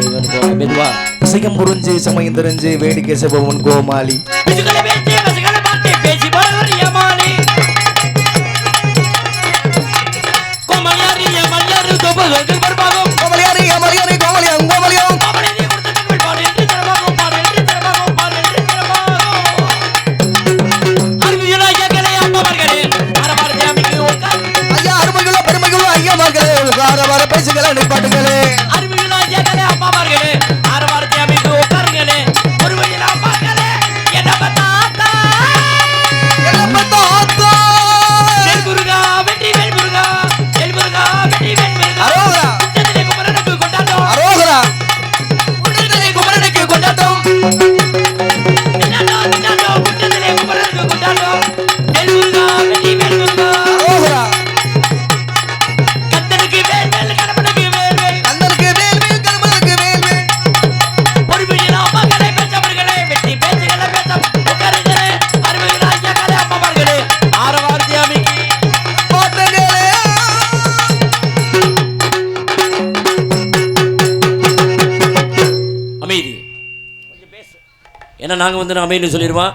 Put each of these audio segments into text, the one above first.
மெதுவா விஷயம் புரிஞ்சு சமயம் தெரிஞ்சு வேடிக்கை செவன் கோமாளி. பாட்டு நாங்கள் வந்து அமைதின்னு சொல்லிடுவோம்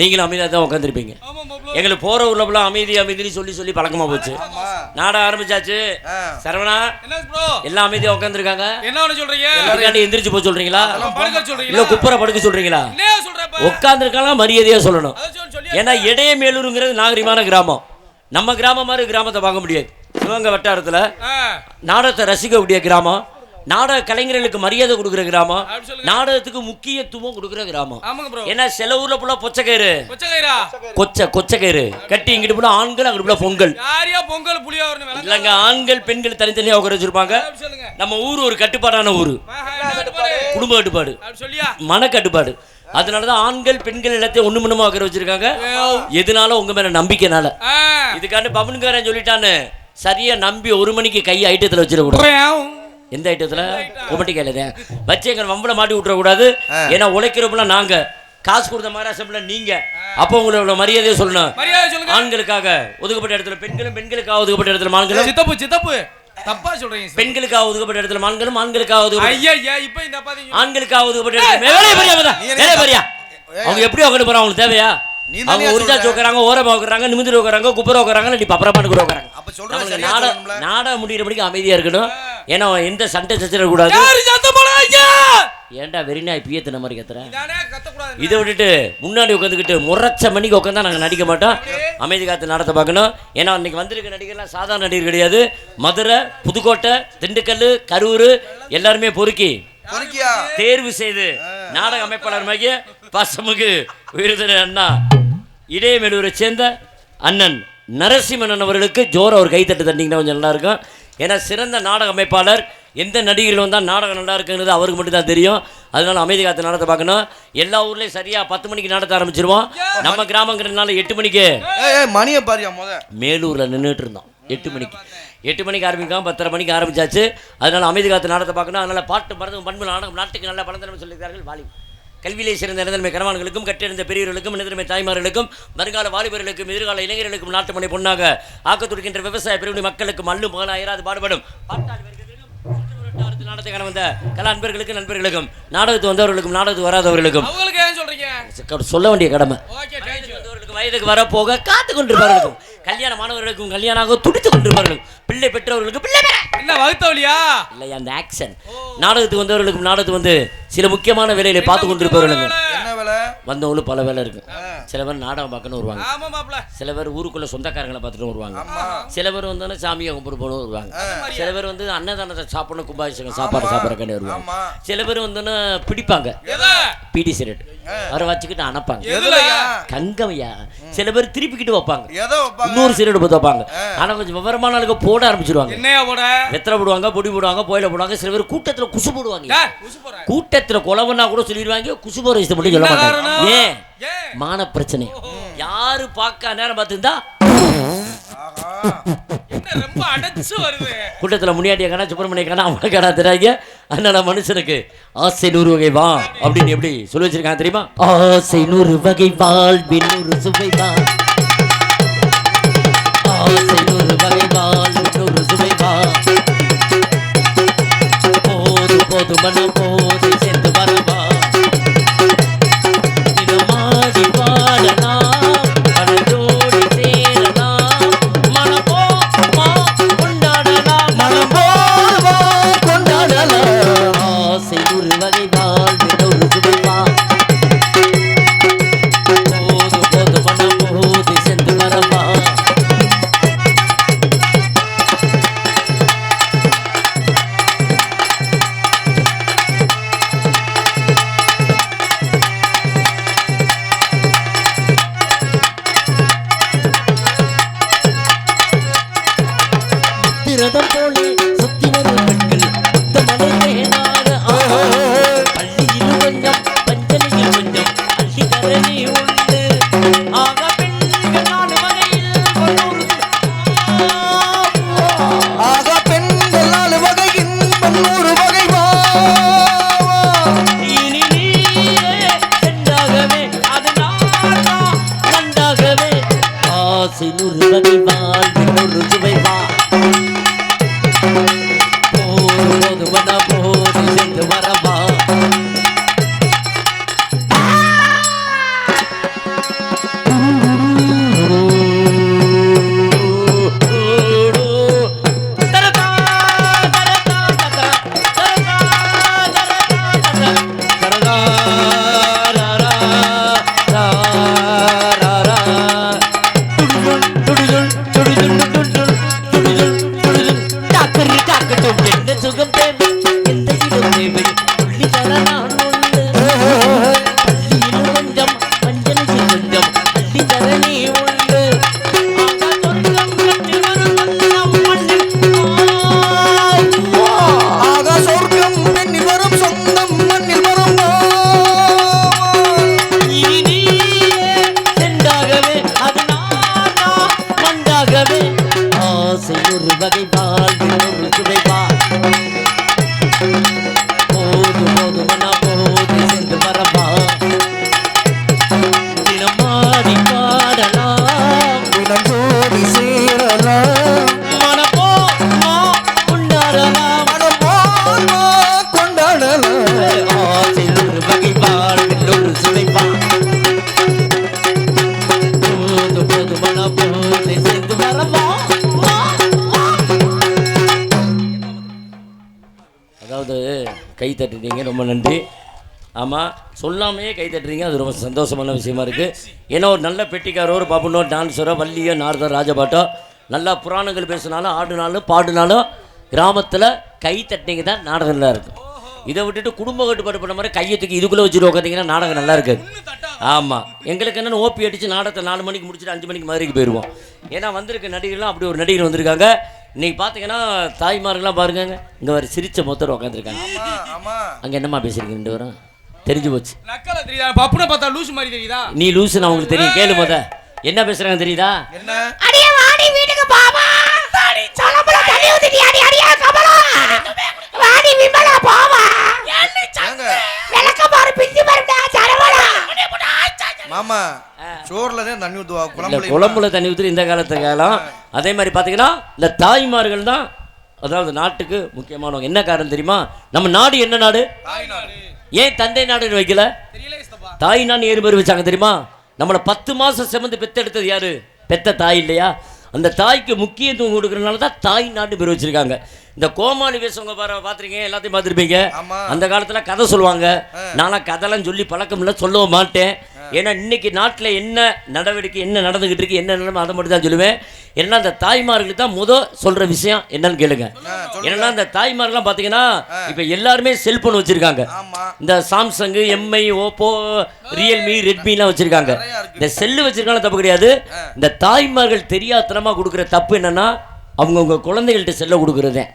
நீங்களும் அமைதியாக தான் உட்காந்துருப்பீங்க எங்களுக்கு போகிற ஊர்லலாம் அமைதி அமைதின்னு சொல்லி சொல்லி பழக்கமாக போச்சு. நாட ஆரம்பிச்சாச்சு. சரவணா எல்லாம் அமைதியாக உட்காந்துருக்காங்க என்ன சொல்றீங்க? எல்லாரும் எந்திரிச்சு போக சொல்றீங்களா? இல்ல குப்பரை படுக்க சொல்றீங்களா? உட்காந்துருக்கலாம் மரியாதையா சொல்லணும். ஏன்னா இடைய மேலூருங்கிறது நாகரிகமான கிராமம். நம்ம கிராமம் மாதிரி கிராமத்தை பார்க்க முடியாது. சிவகங்கை வட்டாரத்துல நாடகத்தை ரசிக்கக்கூடிய கிராமம். நாடக கலைஞர்களுக்கு மரியாதை கொடுக்குற கிராமம். நாடகத்துக்கு முக்கியத்துவம் கொடுக்குற கிராமம். ஏன்னா சில ஊர்ல புள்ள பொச்சக்கயிறு. கொச்ச கொச்சக்கயிறு. கட்டி இங்கிட்டு போல ஆண்கள் அங்கிட்டு போல பொங்கல். பொங்கல் இல்லைங்க ஆண்கள் பெண்கள் தனித்தனியா உட்கார வச்சிருப்பாங்க. நம்ம ஊர் ஒரு கட்டுப்பாடான ஊர்? குடும்ப கட்டுப்பாடு. மன கட்டுப்பாடு அதனாலதான் ஆண்கள் பெண்கள் எல்லாத்தையும் ஒண்ணு மண்ணுமா உட்கார வச்சிருக்காங்க. எதனால உங்க மேல நம்பிக்கைனால. இதுக்காண்டு பவன்காரன் சொல்லிட்டான்னு சரியா நம்பி ஒரு மணிக்கு கை ஐட்டத்துல வச்சிடக்கூடாது எந்த ஐட்டத்துல குமட்டி கையில வச்சு எங்க வம்பள மாட்டி விட்டுற கூடாது ஏன்னா உழைக்கிறப்பல நாங்க. காசு கொடுத்த மகாராஷ்டிரம்ல நீங்க. அப்போ உங்களோட மரியாதையை சொல்லணும். மரியாதை சொல்லுங்க. ஆண்களுக்காக ஒதுக்கப்பட்ட இடத்துல பெண்களும் பெண்களுக்காக ஒதுக்கப்பட்ட இடத்துல ஆண்களும் சித்தப்பு சித்தப்பு. தப்பா சொல்றீங்க சார். பெண்களுக்காக ஒதுக்கப்பட்ட இடத்துல ஆண்களும் ஆண்களுக்காக ஒதுக்கப்பட்ட ஐயா ஐயா இப்ப இந்த அப்பாதீங்க ஆண்களுக்காக ஒதுக்கப்பட்ட இடத்துல வேலையை பெரியா மதா வேலையை பெரியா அவங்க எப்படி உட்காந்து போறாங்க அவங்களுக்கு தேவையா? நீ அவங்க சொல்ற. உட்காராங்க ஓரமா உட்காராங்க நிமிந்து உட்காராங்க குப்பரை உட்காராங்க நீ பப்பரப்பாட்டு கூட உட்காராங்க. நாட. நாட முடியிற படிக்க அமைதியா இருக்கணும். ஏன்னா எந்த சண்டை சச்சரவு கூடாது யாரு சத்தம் போடாதீங்க? ஏன்டா வெறிநாய் பியத்தின மாதிரி கத்துறேன் இதை விட்டுட்டு முன்னாடி உட்காந்துக்கிட்டு முறைச்ச மணிக்கு உட்காந்தா நாங்கள் நடிக்க மாட்டோம். அமைதி காத்து நடத்த பார்க்கணும். ஏன்னா இன்னைக்கு வந்திருக்க நடிகர்லாம் சாதாரண நடிகர் கிடையாது. மதுரை புதுக்கோட்டை திண்டுக்கல் கரூர் எல்லாருமே பொறுக்கி. தேர்வு செய்து நாடக அமைப்பாளர் மைய பசமுகு உயர்திரு அண்ணா. இடையமேலூரை சேர்ந்த அண்ணன் நரசிம்மன் அவர்களுக்கு ஜோர ஒரு கைத்தட்டு தட்டிங்கன்னா கொஞ்சம் நல்லா இருக்கும். ஏன்னா சிறந்த நாடக அமைப்பாளர் எந்த நடிகர்கள் வந்தால் நாடகம் நல்லா இருக்குங்கிறது அவருக்கு மட்டும் தான் தெரியும். அதனால அமைதி காத்து நடத்த பார்க்கணும். எல்லா ஊர்லேயும் சரியாக பத்து மணிக்கு நடத்த ஆரம்பிச்சிருவோம். நம்ம கிராமங்கிறதுனால எட்டு மணிக்கு. மணியை பாரியா முத. மேலூரில் நின்றுட்டு இருந்தோம் எட்டு மணிக்கு. எட்டு மணிக்கு ஆரம்பிக்காம பத்தரை மணிக்கு ஆரம்பிச்சாச்சு. அதனால அமைதி காத்து நாடத்தை பார்க்கணும். அதனால பாட்டு மருந்து பண்பு நாடகம் நாட்டுக்கு நல்ல பலந்தரம் சொல்லியிருக்கார்கள் வாலி கல்வியிலே சிறந்த நிறந்தன்மை கணவான்களுக்கும் கற்றறிந்த பெரியவர்களுக்கும் நிறந்தன்மை தாய்மார்களுக்கும் வருங்கால வாலிபர்களுக்கும் எதிர்கால இளைஞர்களுக்கும் நாட்டு மனை பொன்னாக ஆக்கத் துடிக்கின்ற விவசாய பிரிவினை மக்களுக்கும் மல்லு மகளாக இராது பாடுபடும். பாட்டாளி நாடகத்தை காண வந்த கல அன்பர்களுக்கும் நண்பர்களுக்கும் நாடகத்து வந்தவர்களுக்கும் நாடகத்து வராதவர்களுக்கும். சொல்ல வேண்டிய கடமை. வயதுக்கு வரப்போக காத்து கொண்டிருப்பவர்களுக்கும் கல்யாண மாணவர்களுக்கும் கல்யாணமாக துடித்துக் கொண்டிருப்பார்கள் பிள்ளை பெற்றவர்களுக்கு பிள்ளை பெற. என்ன வகுத்தவழியா இல்லை அந்த ஆக்ஷன் நாடகத்துக்கு வந்தவர்களுக்கும் நாடகத்துக்கு வந்து சில முக்கியமான வேலைகளை பார்த்து கொண்டிருப்பவர்களுக்கு வந்தவங்களும் பல வேலை இருக்கு. சில பேர் நாடகம் பார்க்கணும் வருவாங்க. சில பேர் ஊருக்குள்ள சொந்தக்காரங்களை பார்த்துட்டு வருவாங்க. சில பேர் வந்து சாமியை கும்பிட்டு போகணும் வருவாங்க. சில பேர் வந்து அன்னதானத்தை சாப்பிடணும் கும்பாபிஷேகம் சாப்பாடு சாப்பிட்றக்காண்டி வருவாங்க. சில பேர் வந்து பிடிப்பாங்க. பிடி சிரட் அவரை வச்சுக்கிட்டு அனுப்பாங்க கங்கமையா சில பேர் திருப்பிக்கிட்டு வைப்பாங்க. இன்னொரு சிரட் பார்த்து வைப்பாங்க. ஆனா கொஞ்சம் விவரமான ஆளுங்க போட ஆரம்பிச்சிருவாங்க. வெத்தலை போடுவாங்க பொடி போடுவாங்க போயில போடுவாங்க சில பேர் கூட்டத்துல குசு போடுவாங்க. கூட்டத்துல கொலவனா கூட சொல்லிடுவாங்க குசு போற விஷயத்தை மட்டும் சொல்ல மாட்டாங்க? ஏன் மான பிரச்சனை யாரு பார்க்க நேரம் பார்த்துருந்தா? கூட்டத்தில் முனியாட்டிய காணா சுப்பிரமணிய காணா அவனை காணா தெரியாங்க அதனால மனுஷனுக்கு ஆசை நூறு வகை வா அப்படின்னு எப்படி சொல்லி வச்சிருக்காங்க தெரியுமா? ஆசை நூறு வகை வாழ் நூறு சுவை வா. ஆசை நூறு வகை வாழ் நூறு சுவை வா. போது போது மனம் போது போது கொடுத்துருக்கீங்க ரொம்ப நன்றி. ஆமாம் சொல்லாமையே கை தட்டுறீங்க அது ரொம்ப சந்தோஷமான விஷயமா இருக்குது ஏன்னா ஒரு நல்ல பெட்டிக்காரோ ஒரு பப்புனோ டான்ஸரோ வள்ளியோ நாரதர் ராஜபாட்டோ நல்லா புராணங்கள் பேசினாலும் ஆடினாலும் பாடினாலும் கிராமத்தில் கை தட்டினீங்க தான் நாடகம் நல்லா இருக்கும் இதை விட்டுட்டு குடும்ப கட்டுப்பாடு பண்ண மாதிரி கையை தூக்கி இதுக்குள்ளே வச்சுட்டு உட்காந்தீங்கன்னா நாடகம் நல்லா இருக்காது. ஆமாம் எங்களுக்கு என்னென்னு ஓபி அடித்து நாடகத்தை நாலு மணிக்கு முடிச்சுட்டு அஞ்சு மணிக்கு மதுரைக்கு போயிடுவோம் ஏன்னா வந்திருக்க நடிகர்லாம் அப்படி ஒரு நடிகர் வந்திருக்காங்க. இன்னைக்கு பார்த்தீங்கன்னா தாய்மார்கள்லாம் பாருங்க இங்கே ஒரு சிரிச்ச மொத்தர் உட்காந்துருக்காங்க ஆமா ஆமா. அங்கே என்னம்மா பேசுறீங்க ரெண்டு பேரும்? தெரிஞ்சு போச்சு. நக்கல தெரியுதா? பப்புனை பார்த்தா லூசு மாதிரி தெரியுதா? நீ லூசுன்னு அவங்களுக்கு தெரியும். கேளு முத. என்ன பேசுறாங்க தெரியுதா? என்ன? அடியே வாடி வீட்டுக்கு பாவா வாடி. சலம்பல தண்ணி ஊத்திட்டி அடி அடியா கமலா வாடி விமலா பாவா. ஏங்க. விளக்க பாரு பிஞ்சு பாருடா சரவலா மாமா சோறுல தான் தண்ணி இல்ல குழம்புல தண்ணி ஊற்றி இந்த காலத்து காலம் அதே மாதிரி பார்த்தீங்கன்னா இந்த தாய்மார்கள் தான் அதாவது நாட்டுக்கு முக்கியமானவங்க. என்ன காரணம் தெரியுமா? நம்ம நாடு என்ன நாடு? ஏன் தந்தை நாடுன்னு வைக்கல? தாய் நான் ஏறு பேர் வச்சாங்க தெரியுமா? நம்மளை பத்து மாசம் செமந்து பெத்தெடுத்தது யாரு? பெத்த தாய் இல்லையா? அந்த தாய்க்கு முக்கியத்துவம் கொடுக்கறதுனால தான் தாய் நாட்டு பேர் வச்சிருக்காங்க. இந்த கோமாளி பேசுவங்க பாரு எல்லாத்தையும் பார்த்துருப்பீங்க. அந்த காலத்தில் கதை சொல்லுவாங்க. நான்லாம் கதைலாம் சொல்லி பழக்கம் இல்லை சொல்லவும் மாட்டேன். ஏன்னா இன்னைக்கு நாட்டில் என்ன நடவடிக்கை என்ன நடந்துகிட்டு இருக்கு என்ன நிலைமை அதை மட்டும் தான் சொல்லுவேன். ஏன்னா அந்த தாய்மார்களுக்கு தான் முத சொல்ற விஷயம் என்னன்னு கேளுங்க. ஏன்னா அந்த தாய்மார்கள்லாம் பார்த்தீங்கன்னா இப்போ எல்லாருமே செல்போன் வச்சிருக்காங்க. இந்த சாம்சங் எம்ஐ ஓப்போ ரியல்மி ரெட்மிலாம் வச்சிருக்காங்க. இந்த செல்லு வச்சிருக்காங்க தப்பு கிடையாது. இந்த தாய்மார்கள் தெரியாத்தனமா கொடுக்குற தப்பு என்னன்னா அவங்கவுங்க குழந்தைகள்கிட்ட செல்ல கொடுக்குறதே.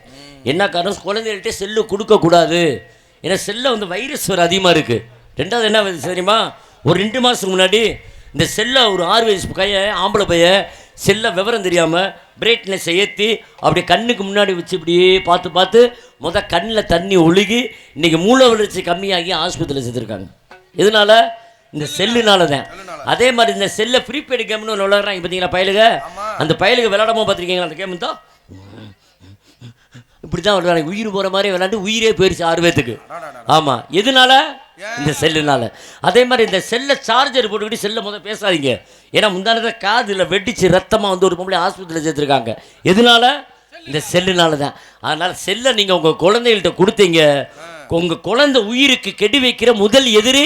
என்ன காரணம்? குழந்தைகள்கிட்ட செல்லு கொடுக்க கூடாது. ஏன்னா செல்ல வந்து வைரஸ் வேறு அதிகமாக இருக்கு. ரெண்டாவது என்ன தெரியுமா? ஒரு ரெண்டு மாதத்துக்கு முன்னாடி இந்த செல்லை ஒரு ஆறு வயசு பையன் ஆம்பளை பையன் செல்ல விவரம் தெரியாமல் பிரைட்னஸ் ஏற்றி அப்படி கண்ணுக்கு முன்னாடி வச்சு இப்படியே பார்த்து பார்த்து முத கண்ணில் தண்ணி ஒழுகி இன்னைக்கு மூளை வளர்ச்சி கம்மியாகி ஆஸ்பத்திரியில் சேர்த்துருக்காங்க இதனால இந்த செல்லுனால தான். அதே மாதிரி இந்த செல்லை ப்ரீபெய்டு கேம்னு ஒன்று விளையாடுறாங்க. பார்த்தீங்களா பயலுக? அந்த பயலுக விளையாடாம பார்த்துருக்கீங்களா அந்த கேம் தான் இப்படி தான் விளையாடுறாங்க உயிர் போகிற மாதிரி விளையாண்டு உயிரே போயிடுச்சு ஆறு பேத்துக்கு. ஆமாம் எதனால? இந்த செல்லுனால. அதே மாதிரி இந்த செல்லை சார்ஜர் போட்டுக்கிட்டு செல்லை முதல்ல பேசாதீங்க. ஏன்னா முந்தானதை காதில் வெடிச்சு ரத்தமாக வந்து ஒரு பொம்பளை ஆஸ்பத்திரியில் சேர்த்துருக்காங்க. எதனால? இந்த செல்லுனால தான் அதனால் செல்லை நீங்கள் உங்கள் குழந்தைகள்கிட்ட கொடுத்தீங்க. உங்கள் குழந்தை உயிருக்கு கெடு வைக்கிற முதல் எதிரி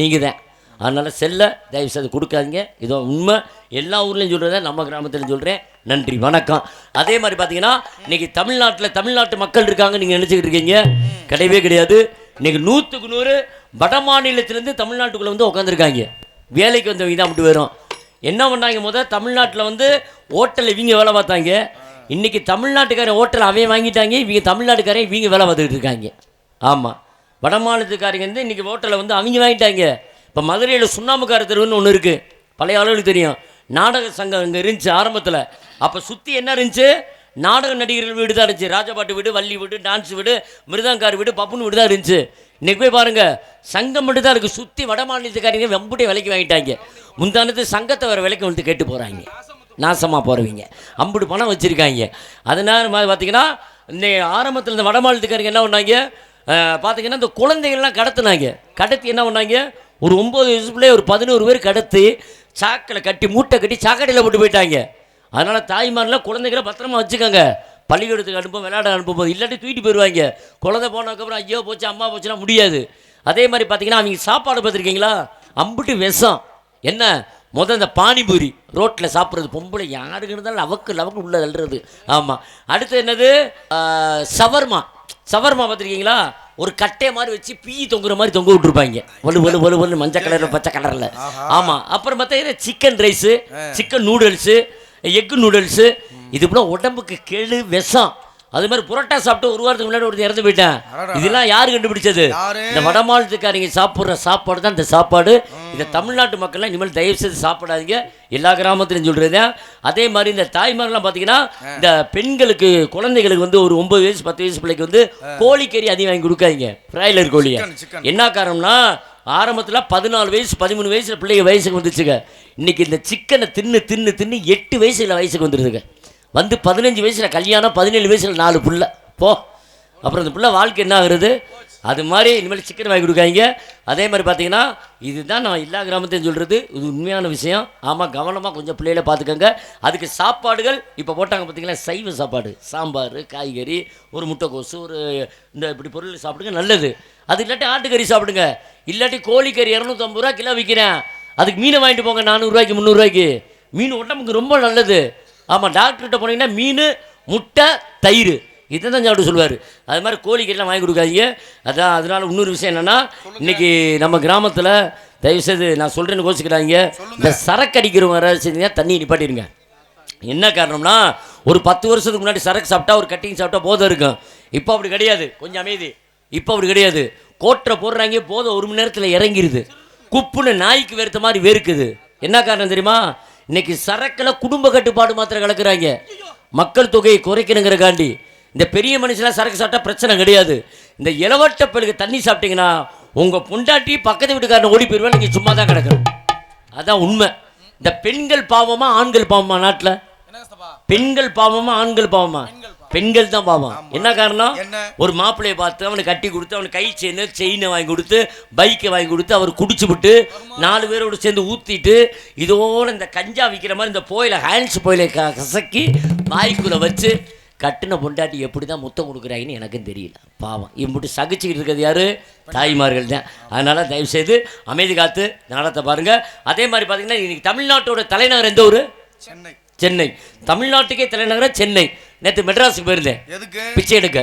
நீங்கள் தான் அதனால் செல்ல தயவு செய்து கொடுக்காதீங்க. இதோ உண்மை. எல்லா ஊர்லேயும் சொல்கிறத நம்ம கிராமத்துலையும் சொல்கிறேன் நன்றி வணக்கம். அதே மாதிரி பார்த்தீங்கன்னா இன்றைக்கி தமிழ்நாட்டில் தமிழ்நாட்டு மக்கள் இருக்காங்க நீங்கள் நினச்சிக்கிட்டு இருக்கீங்க. கிடையவே கிடையாது. இன்றைக்கி நூற்றுக்கு நூறு வட மாநிலத்திலேருந்து தமிழ்நாட்டுக்குள்ளே வந்து உட்காந்துருக்காங்க வேலைக்கு வந்தவங்க தான் மட்டும் வரும் என்ன பண்ணாங்க முத? தமிழ்நாட்டில் வந்து ஹோட்டலில் இவங்க வேலை பார்த்தாங்க. இன்றைக்கி தமிழ்நாட்டுக்காரன் ஹோட்டல் அவன் வாங்கிட்டாங்க இவங்க தமிழ்நாட்டுக்காரன் இவங்க வேலை பார்த்துக்கிட்டு இருக்காங்க. ஆமாம் வட மாநிலத்துக்காரங்க வந்து இன்றைக்கி ஹோட்டலை வந்து அவங்க வாங்கிட்டாங்க. இப்போ மதுரையில் சுண்ணாம்புக்கார தெருவுன்னு ஒன்று இருக்குது பழைய ஆளுகளுக்கு தெரியும். நாடக சங்கம் இங்கே இருந்துச்சு ஆரம்பத்தில். அப்போ சுற்றி என்ன இருந்துச்சு? நாடக நடிகர்கள் வீடு தான் இருந்துச்சு. ராஜபாட்டு வீடு வள்ளி வீடு டான்ஸ் வீடு மிருதங்கார் வீடு பப்புன்னு வீடு தான் இருந்துச்சு. இன்னைக்கு போய் பாருங்கள் சங்கம் மட்டும் தான் இருக்குது சுற்றி வட மாநிலத்துக்காரங்க வெம்புட்டே விலைக்கு வாங்கிட்டாங்க. முந்தானத்து சங்கத்தை வர விலைக்கு வந்து கேட்டு போகிறாங்க நாசமாக போகிறவங்க அம்புட்டு பணம் வச்சுருக்காங்க. அதனால் மாதிரி பார்த்தீங்கன்னா இந்த ஆரம்பத்தில் இந்த வட மாநிலத்துக்காரங்க என்ன பண்ணாங்க? பார்த்தீங்கன்னா இந்த குழந்தைகள்லாம் கடத்துனாங்க. கடத்தி என்ன பண்ணாங்க? ஒரு ஒம்பது வயசுக்குள்ளே ஒரு பதினோரு பேர் கடத்தி சாக்கில் கட்டி மூட்டை கட்டி சாக்கடையில் போட்டு போயிட்டாங்க. அதனால் தாய்மாரெலாம் குழந்தைகளை பத்திரமா வச்சுக்கோங்க. பள்ளிக்கூடத்துக்கு அனுப்பும் விளையாட அனுப்பும்போது. இல்லாட்டி தூக்கிட்டு போயிடுவாங்க. குழந்தை போனதுக்கப்புறம் ஐயோ போச்சு அம்மா போச்சுன்னா முடியாது. அதே மாதிரி பார்த்தீங்கன்னா அவங்க சாப்பாடு பார்த்துருக்கீங்களா? அம்புட்டு விஷம். என்ன? முத இந்த பானிபூரி. ரோட்டில் சாப்பிட்றது. பொம்பளை யாருக்கு இருந்தாலும் லவக்கு லவக்கு உள்ளே தள்ளுறது. ஆமாம் அடுத்து என்னது? சவர்மா. சவர்மா பார்த்துருக்கீங்களா? ஒரு கட்டை மாதிரி வச்சு பீ தொங்குற மாதிரி தொங்க விட்டுருப்பாங்க. வலு வலு வலு வலு மஞ்சள் கலரில் பச்சை கலரில். ஆமாம் அப்புறம் பார்த்தீங்கன்னா chicken rice chicken noodles egg noodles. இது போல உடம்புக்கு கெழு விஷம் அது மாதிரி புரோட்டா சாப்பிட்டு ஒரு வாரத்துக்கு முன்னாடி ஒருத்தர் இறந்து போயிட்டேன். இதெல்லாம் யாரு கண்டுபிடிச்சது? இந்த வடமாநிலத்துக்காரங்க சாப்பிட்ற சாப்பாடு தான் இந்த சாப்பாடு. இந்த தமிழ்நாட்டு மக்கள்லாம் இனிமேல் தயவு செய்து சாப்பிடாதீங்க. எல்லா கிராமத்துலையும் சொல்கிறது அதே மாதிரி இந்த தாய்மாரெலாம் பார்த்தீங்கன்னா இந்த பெண்களுக்கு குழந்தைகளுக்கு வந்து ஒரு ஒன்பது வயசு பத்து வயசு பிள்ளைக்கு வந்து கோழிக்கறி அதிகம் வாங்கி கொடுக்காதீங்க. பிராய்லர் கோழியை. என்ன காரணம்னா ஆரம்பத்தில் பதினாலு வயசு பதிமூணு வயசுல பிள்ளைங்க வயசுக்கு வந்துச்சுங்க இன்னைக்கு இந்த சிக்கனை தின்னு தின்னு தின்னு எட்டு வயசுல வயசுக்கு வந்துடுதுங்க வந்து பதினஞ்சு வயசில் கல்யாணம் பதினேழு வயசில் நாலு புள்ள. போ. அப்புறம் இந்த புள்ள வாழ்க்கை என்ன ஆகுறது? அது மாதிரி இனிமேல் சிக்கன் வாங்கி கொடுக்காங்க அதே மாதிரி பார்த்தீங்கன்னா இதுதான் நான் எல்லா கிராமத்தையும் சொல்கிறது இது உண்மையான விஷயம். ஆமாம் கவனமாக கொஞ்சம் பிள்ளைகளை பார்த்துக்கோங்க. அதுக்கு சாப்பாடுகள் இப்போ போட்டாங்க பார்த்தீங்களா? சைவ சாப்பாடு. சாம்பார் காய்கறி ஒரு முட்டைக்கோசு ஒரு இந்த இப்படி பொருள் சாப்பிடுங்க நல்லது. அது இல்லாட்டி ஆட்டுக்கறி சாப்பிடுங்க. இல்லாட்டி கோழிக்கறி இரநூத்தம்பது ரூபா கிலோ விற்கிறேன் அதுக்கு மீனை வாங்கிட்டு போங்க நானூறுரூவாய்க்கு முந்நூறுரூவாய்க்கு மீன் உடம்புக்கு ரொம்ப நல்லது. ஆமாம் டாக்டர்கிட்ட போனீங்கன்னா மீன் முட்டை தயிர். இதை தான் சாப்பிட்டு சொல்லுவார். அது மாதிரி கோழிக்கெல்லாம் வாங்கி கொடுக்காதீங்க. அதான் அதனால இன்னொரு விஷயம் என்னென்னா இன்னைக்கு நம்ம கிராமத்தில் தயவுசெய்து நான் சொல்கிறேன்னு கோச்சிக்கிறாங்க இந்த சரக்கு அடிக்கிறவங்க யாராவது செஞ்சீங்கன்னா தண்ணி நிப்பாட்டிடுங்க. என்ன காரணம்னா ஒரு பத்து வருஷத்துக்கு முன்னாடி சரக்கு சாப்பிட்டா ஒரு கட்டிங் சாப்பிட்டா போதும் இருக்கும். இப்போ அப்படி கிடையாது. கொஞ்சம் அமைதி. இப்போ அப்படி கிடையாது. கோட்டரை போடுறாங்க போதும். ஒரு மணி நேரத்தில் இறங்கிருது. குப்புன்னு நாய்க்கு வெறுத்த மாதிரி வெறுக்குது என்ன காரணம் தெரியுமா? இன்னைக்கு சரக்கில் குடும்ப கட்டுப்பாடு மாத்திரம் கலக்குறாங்க. மக்கள் தொகையை குறைக்கணுங்கிறக்காண்டி இந்த பெரிய மனுஷன்லாம் சரக்கு சாப்பிட்டா பிரச்சனை கிடையாது. இந்த இளவட்ட பிள்ளைக்கு தண்ணி சாப்பிட்டீங்கன்னா உங்கள் பொண்டாட்டி பக்கத்து வீட்டுக்காரனை ஓடி போயிடுவேன் நீங்கள் சும்மா தான் கிடக்கணும். அதான் உண்மை. இந்த பெண்கள் பாவமா ஆண்கள் பாவமா நாட்டில்? பெண்கள் பாவமா ஆண்கள் பாவமா? பெண்கள் தான் பாவம். என்ன காரணம்? ஒரு மாப்பிள்ளையை பார்த்து அவனுக்கு கட்டி கொடுத்து அவனுக்கு கை செயின் செயினை வாங்கி கொடுத்து பைக்கை வாங்கி கொடுத்து அவர் குடிச்சு விட்டு நாலு பேரோட சேர்ந்து ஊத்திட்டு இதோட இந்த கஞ்சா விற்கிற மாதிரி இந்த போயில ஹேண்ட்ஸ் போயில கசக்கி வாய்க்குள்ள வச்சு கட்டின பொண்டாட்டி எப்படி தான் முத்தம் கொடுக்குறாங்கன்னு எனக்கும் தெரியல. பாவம். இம்புட்டு சகிச்சுக்கிட்டு இருக்கிறது யாரு? தாய்மார்கள் தான். அதனால தயவு செய்து அமைதி காத்து நடத்த பாருங்க. அதே மாதிரி பார்த்தீங்கன்னா இன்னைக்கு தமிழ்நாட்டோட தலைநகர் எந்த ஊர்? சென்னை. சென்னை. தமிழ்நாட்டுக்கே தலைநகரம் சென்னை. நேற்று மெட்ராஸுக்கு போயிருந்தேன். எதுக்கு? பிச்சை எடுக்க.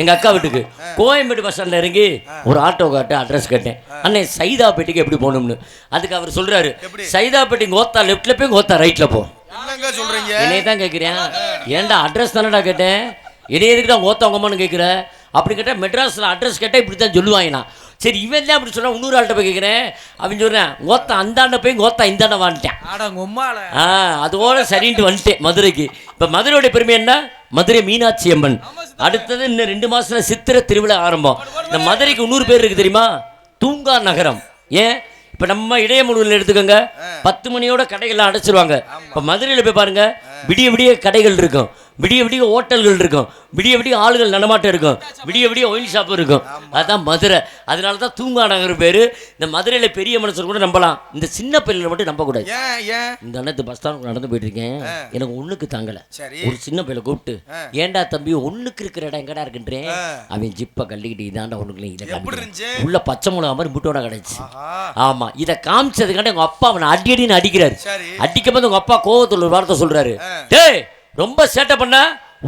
எங்க அக்கா வீட்டுக்கு. கோயம்பேடு பஸ் ஸ்டாண்ட்ல இறங்கி ஒரு ஆட்டோ காட்ட அட்ரஸ் கேட்டேன். அண்ணே சைதாப்பேட்டைக்கு எப்படி போகணும்னு? அதுக்கு அவர் சொல்றாரு எப்படி? சைதாப்பேட்டை கோத்தா லெஃப்ட்ல போய் கோத்தா ரைட்ல போ. சொல்றீங்க? என்னைய தான் கேட்குறேன் ஏன்டா அட்ரஸ் தானடா கேட்டேன்? என்னைய எதுக்குடா ஓத்தவங்கம்மான்னு கேட்குற அப்படி கேட்டால் மெட்ராஸில் அட்ரஸ் கேட்டால் இப்படி தான் சொல்லுவாங்கண்ணா சரி இவன் தான் அப்படி சொன்னா இன்னொரு ஆள்கிட்ட போய் கேட்குறேன் அப்படின்னு சொல்கிறேன் ஓத்தா அந்தாண்ட போய் கோத்தா இந்தாண்ட உம்மால. ஆ அதோட சரின்ட்டு வந்துட்டேன் மதுரைக்கு. இப்போ மதுரையோட பெருமை என்ன? மதுரை மீனாட்சி அம்மன். அடுத்தது இன்னும் ரெண்டு மாசத்துல சித்திரை திருவிழா ஆரம்பம். இந்த மதுரைக்கு இன்னொரு பேர் இருக்கு தெரியுமா? தூங்கா நகரம். ஏன்? இப்போ நம்ம இடையமுழுவில் எடுத்துக்கோங்க. பத்து மணியோட கடைகள்லாம் அடைச்சிருவாங்க. இப்போ மதுரையில் போய் பாருங்க. விடிய விடிய கடைகள் இருக்கும். விடிய விடிய ஹோட்டல்கள் இருக்கும். விடிய விடிய ஆளுகள் நடமாட்டம் இருக்கும். விடிய விடிய ஒயின் ஷாப் இருக்கும். அதுதான் மதுரை. அதனால தான் தூங்கா நகர் பேர். இந்த மதுரையில் பெரிய மனுஷர் கூட நம்பலாம். இந்த சின்ன பையனை மட்டும் நம்பக்கூடாது. இந்த அண்ணத்து பஸ் ஸ்டாண்ட் நடந்து போயிட்டு இருக்கேன் எனக்கு ஒண்ணுக்கு தாங்கல. ஒரு சின்ன பையல கூப்பிட்டு ஏன்டா தம்பி ஒண்ணுக்கு இருக்கிற இடம் எங்கடா இருக்குன்றேன் அவன் ஜிப்ப கள்ளிக்கிட்டு இதாண்டா காமிக்கிறான். இருந்துச்சு? உள்ள பச்சை மிளகா மாதிரி முட்டோட கிடைச்சு ஆஹா. ஆமா. இதை காமிச்சதுக்காண்டி உங்க அப்பா அவனை அடி அடின்னு அடிக்கிறாரு. அடிக்கும் போது உங்க அப்பா கோவத்துல ஒரு வார்த்தை சொல்றாரு. ஆ. டேய் ரொம்ப சேட்டை பண்ண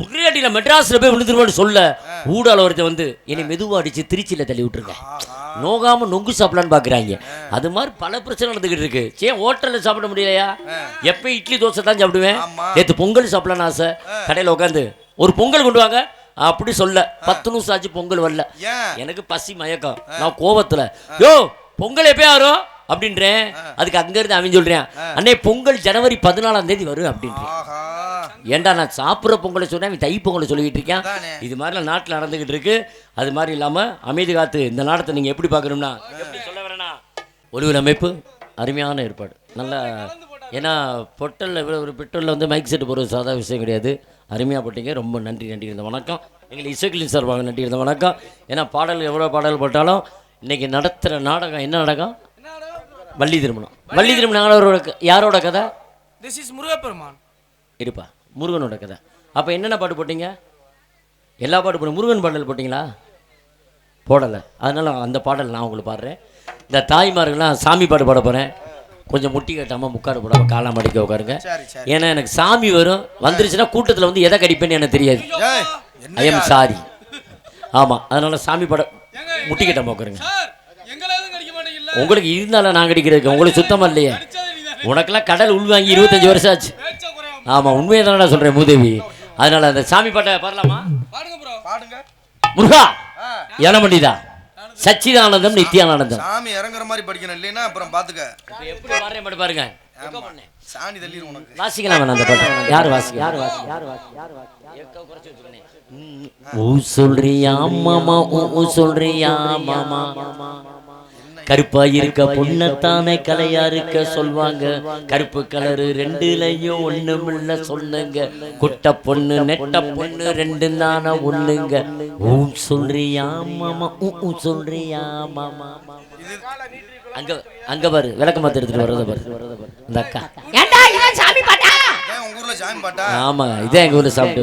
ஒரே அடியில மெட்ராஸ்ல போய் விழுந்துருவான்னு சொல்ல ஊடால ஒருத்தன் வந்து என்னை மெதுவா அடிச்சு திருச்சியில தள்ளி விட்டுருக்கேன் நோகாம நொங்கு சாப்பிடலான்னு பாக்குறாங்க. அது மாதிரி பல பிரச்சனை நடந்துகிட்டு இருக்கு. சே ஹோட்டல்ல சாப்பிட முடியலையா? எப்ப இட்லி தோசை தான் சாப்பிடுவேன். நேத்து பொங்கல் சாப்பிடலான்னு ஆசை. கடையில உட்காந்து ஒரு பொங்கல் கொண்டு வாங்க. அப்படி சொல்ல பத்து நிமிஷம் ஆச்சு பொங்கல் வரல. எனக்கு பசி மயக்கம். நான் கோவத்துல யோ பொங்கல் எப்போ வரும்? அப்படின்றேன். அதுக்கு அங்க இருந்து அவன் சொல்றேன். அண்ணே பொங்கல் ஜனவரி பதினாலாம் தேதி வரும் அப்படின்றேன். ஏன்டா நான் சாப்பிட்ற பொங்கலை சொன்னேன் அவன் தை பொங்கலை சொல்லிக்கிட்டு இருக்கேன். இது மாதிரிலாம் நாட்டில் நடந்துகிட்டு இருக்கு. அது மாதிரி இல்லாம அமைதி காத்து இந்த நாடத்தை நீங்க எப்படி பார்க்கணும்னா எப்படி சொல்ல ஒளிவில் அமைப்பு அருமையான ஏற்பாடு. நல்லா ஏன்னா பொட்டலில் இவ்வளோ ஒரு பெட்ரோலில் வந்து மைக் செட் போடுறது சாதா விஷயம் கிடையாது. அருமையாக போட்டீங்க. ரொம்ப நன்றி நன்றி இருந்த வணக்கம். எங்கள் இசைக்கிளின் சார்பாக நன்றி இருந்த வணக்கம். ஏன்னா பாடல் எவ்வளோ பாடல் போட்டாலும் இன்னைக்கு நடத்துகிற நாடகம் என்ன நாடகம்? வள்ளி திருமணம் வள்ளி திருமணம் யாரோட கதை? This is Murugapperuman. இருப்பா. முருகனோட கதை. அப்போ என்னென்ன பாட்டு போட்டீங்க? எல்லா பாட்டு போட முருகன் பாடல் போட்டிங்களா? போடலை. அதனால அந்த பாடல் நான் உங்களுக்கு பாடுறேன். இந்த தாய்மார்கள்லாம் சாமி பாட்டு பாட போகிறேன் கொஞ்சம் முட்டி கட்டாமல் முக்காடு போடாமல் காலாம் அடிக்க உட்காருங்க சரி சரி. ஏன்னா எனக்கு சாமி வரும். வந்துருச்சுன்னா கூட்டத்தில் வந்து எதை கடிப்பேன்னு எனக்கு தெரியாது. ஏய் ஐ எம் என்ன சாரி ஆமாம் அதனால சாமி பாட முட்டி கட்டாமல் உட்காருங்க உங்களுக்கு இருந்தாலும் நான் கடிக்கிறதுக்கு உங்களுக்கு சுத்தமாக இல்லையே. உனக்கெல்லாம் கடல் உள்வாங்கி இருபத்தஞ்சு வருஷம் ஆச்சு. ஆமாம் உண்மையை தானடா சொல்கிறேன் மூதேவி. அதனால அந்த சாமி பாட்டை பாடலாமா? பாடுங்க ப்ரோ பாடுங்க. முருகா ஆ, யனமண்டிதா சச்சிதானந்தம் நித்யானந்தம். சாமி இறங்குற மாதிரி படிக்கணும் இல்லைன்னா அப்புறம் பாத்துக்க. எப்படி பாடுறேன் பாட்டு பாருங்க. சாணி தள்ளிடும் உனக்கு. வாசிக்கலாம் வேணாம் அந்த பாட்டு. யார் வாசி யார் வாசி யார் வாசி யார் வாசி ஊ சொல்றியா மாமா ஊ ஊ சொல்றியா மாமா. கருப்பா இருக்க பொண்ணத்தானே கலையா இருக்க சொல்வாங்க. கருப்பு கலரு ரெண்டுலயும் ஒண்ணுமில்ல சொல்லுங்க. குட்ட பொண்ணு நெட்ட பொண்ணு ரெண்டு தானே ஒண்ணுங்க. ஊ சொல்றியா மாமா ஊ ஊ சொல்றியா மாமா. அங்க அங்க பாரு விளக்க மாத்த எடுத்துட்டு வர்றத பாரு. இந்த அக்கா. ஏண்டா இவன் சாமி பாட்டா? ஏன் உங்க ஊர்ல சாமி பாட்டா? ஆமா இதே எங்க ஊர்ல சாப்பிட்டு.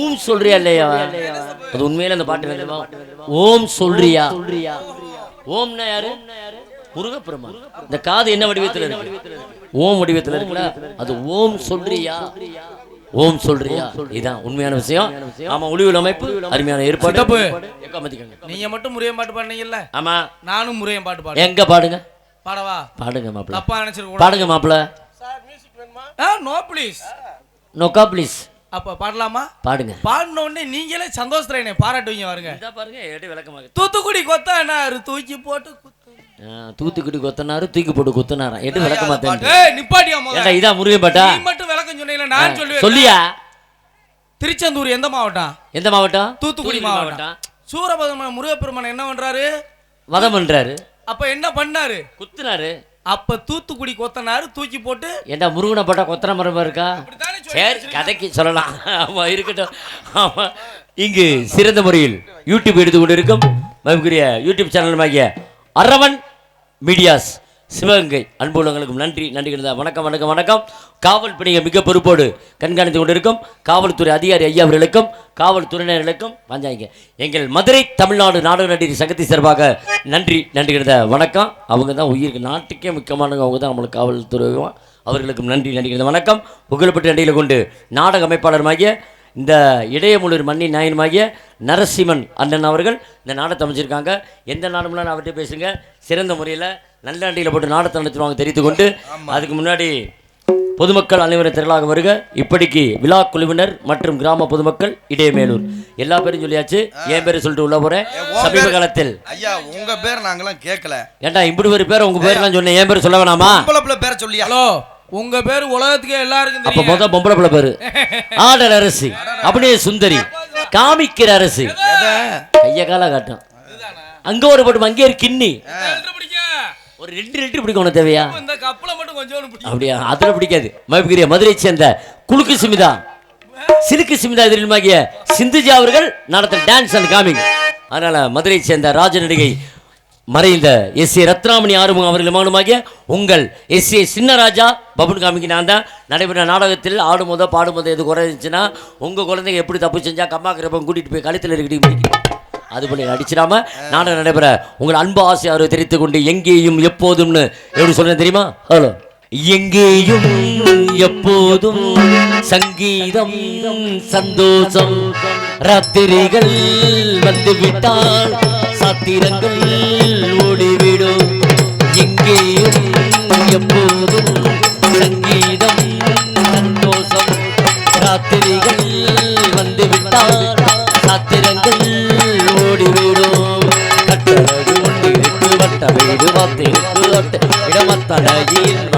ஊம் சொல்றியா இல்லையா? அது உண்மையில அந்த பாட்டு வேணுமா ஓம் சொல்றியா? ஓம்னா யாரு? முருகப்பெருமான். இந்த காது என்ன வடிவத்துல இருக்கு? ஓம் வடிவத்துல இருக்குல்ல அது ஓம் சொல்றியா? ஓம் சொல்றியா? இதான் உண்மையான விஷயம். ஆமா ஒளிவில் அமைப்பு அருமையான ஏற்பாடு. நீங்க மட்டும் முருகன் பாட்டு பாடுனீங்கல்ல? ஆமா. நானும் முருகன் பாட்டு பாடு எங்க பாடுங்க? பாடவா? பாடுங்க மாப்பிள்ள. தப்பா நினைச்சிருக்க கூடாது. பாடுங்க மாப்பிள்ள. நோ ப்ளீஸ் நோக்கா ப்ளீஸ் அப்ப பாடலாமா? பாடுங்க. பாடின உடனே நீங்களே சந்தோஷத்துல என்னை பாராட்டுவீங்க வருங்க இதா பாருங்க எடி விளக்கமாக தூத்துக்குடி கொத்தானாரு தூக்கி போட்டு. தூத்துக்குடி கொத்தனாரு தூக்கி போட்டு கொத்தனாரா? எட்டு விளக்க மாத்தேன் ஏய் நிப்பாட்டியா முதல்ல இதான் முருகன் பாட்டா நீ மட்டும் விளக்கம் சொன்னீங்களா நான் சொல்லுவேன். சொல்லியா? திருச்செந்தூர் எந்த மாவட்டம்? எந்த மாவட்டம்? தூத்துக்குடி மாவட்டம். சூரபதம முருகப்பெருமான் என்ன பண்றாரு? வதம் பண்றாரு. அப்ப என்ன பண்ணாரு? குத்துனாரு அப்ப தூத்துக்குடி கொத்தனாரு தூக்கி போட்டு ஏண்டா முருகனை போட்டா கொத்தனை மரம் இருக்கா? சரி கதைக்கு சொல்லலாம். ஆமாம் இருக்கட்டும். ஆமாம் இங்கு சிறந்த முறையில் யூடியூப் எடுத்து கொண்டு இருக்கும் மகிக்குரிய யூடியூப் சேனலுமாகிய அரவன் மீடியாஸ் சிவகங்கை. அன்புள்ளவங்களுக்கும் நன்றி நன்றி வணக்கம் வணக்கம் வணக்கம். காவல் பணியை மிக பொறுப்போடு கண்காணித்து கொண்டிருக்கும் காவல்துறை அதிகாரி ஐயா அவர்களுக்கும் காவல்துறையினர்களுக்கும் பஞ்சாயங்க. எங்கள் மதுரை தமிழ்நாடு நாடக நடிகர் சங்கத்தை சார்பாக நன்றி நன்றி கிடந்த வணக்கம். அவங்க தான் உயிருக்கு நாட்டுக்கே முக்கியமானவங்க. அவங்க தான் நம்மளுக்கு காவல்துறை அவர்களுக்கும் நன்றி நன்றி. கிடந்த வணக்கம். புகழப்பட்ட நடிகளை கொண்டு நாடக அமைப்பாளருமாகிய இந்த இடையமுள்ளூர் மண்ணின் நாயனுமாகிய நரசிம்மன் அண்ணன் அவர்கள் இந்த நாடகத்தை அமைச்சிருக்காங்க. எந்த நாடகம்லாம் அவர்கிட்ட பேசுங்க. சிறந்த முறையில் நல்ல அண்டியில் போட்டு நாடகத்தை நடத்துவாங்க தெரிவித்து கொண்டு அதுக்கு முன்னாடி பொதுமக்கள் அனைவரும் திரளாக வருக. இப்படிக்கு விழா குழுவினர் மற்றும் கிராம பொதுமக்கள் இடையமேலூர். எல்லா பேரும் சொல்லியாச்சு. என் பேரை சொல்லிட்டு உள்ள போறேன். சமீப காலத்தில். ஐயா உங்க பேர் நாங்கெல்லாம் கேட்கல ஏன்டா இப்படி ஒரு பேர் உங்க பேர்லாம் சொன்னேன் என் பேர் சொல்ல வேணாமா? பேரை சொல்லியா? ஹலோ. உங்க பேர் உலகத்துக்கே எல்லாருக்கும் அப்ப மொதல் பொம்பளை பிள்ளை பேரு. ஆடல் அரசு. அப்படியே சுந்தரி. காமிக்கிற அரசு? கைய கால காட்டும். அங்க ஒரு போட்டு அங்கே ஒரு கிண்ணி. ஒரு ரெண்டு லிட்டர் பிடிக்கும் உனக்கு தேவையா? இந்த கப்பல மட்டும் கொஞ்சம் பிடிக்கும். அப்படியா? அதுல பிடிக்காது. மகிழ்ச்சிய மதுரை சேர்ந்த குலுக்கு சிமிதா. சிலுக்கு சிமிதா எதிரிலுமாகிய சிந்துஜா அவர்கள் நடத்த டான்ஸ் அண்ட் காமிங் அதனால மதுரை சேர்ந்த ராஜ நடிகை மறைந்த எஸ் ஏ ரத்னாமணி ஆறுமுகம் அவர்களுமானுமாகிய உங்கள் எஸ் ஏ சின்னராஜா பபுன் காமிக்கு நான் தான். நடைபெற்ற நாடகத்தில் ஆடும்போதோ பாடும்போதோ எது குறை இருந்துச்சுன்னா உங்கள் குழந்தைங்க எப்படி தப்பு செஞ்சால் கம்மாக்கிறப்ப கூட்டிகிட்டு போய் கழுத்தில் இருக்கட்டி அது பண்ணி அடிச்சிடாம நாடகம் நடைபெற உங்கள் அன்பு ஆசை அவர் தெரிவித்துக் கொண்டு எங்கேயும் எப்போதும்னு எப்படி சொல்றேன் தெரியுமா? ஹலோ. எங்கேயும் எப்போதும் சங்கீதம் சந்தோஷம் ராத்திரிகள் வந்துவிட்டால் பாத்திரங்கள் ஓடிவிடும். எங்கேயும் எப்போதும் சங்கீதம் சந்தோஷம். ராத்திரிகள் வந்துவிட்டால் சாத்திரங்கள் ஓடிவிடும். கட்டழகு ஒன்றிருக்கு வட்ட வீடு வாத்திருக்கு இடமத்தலையில்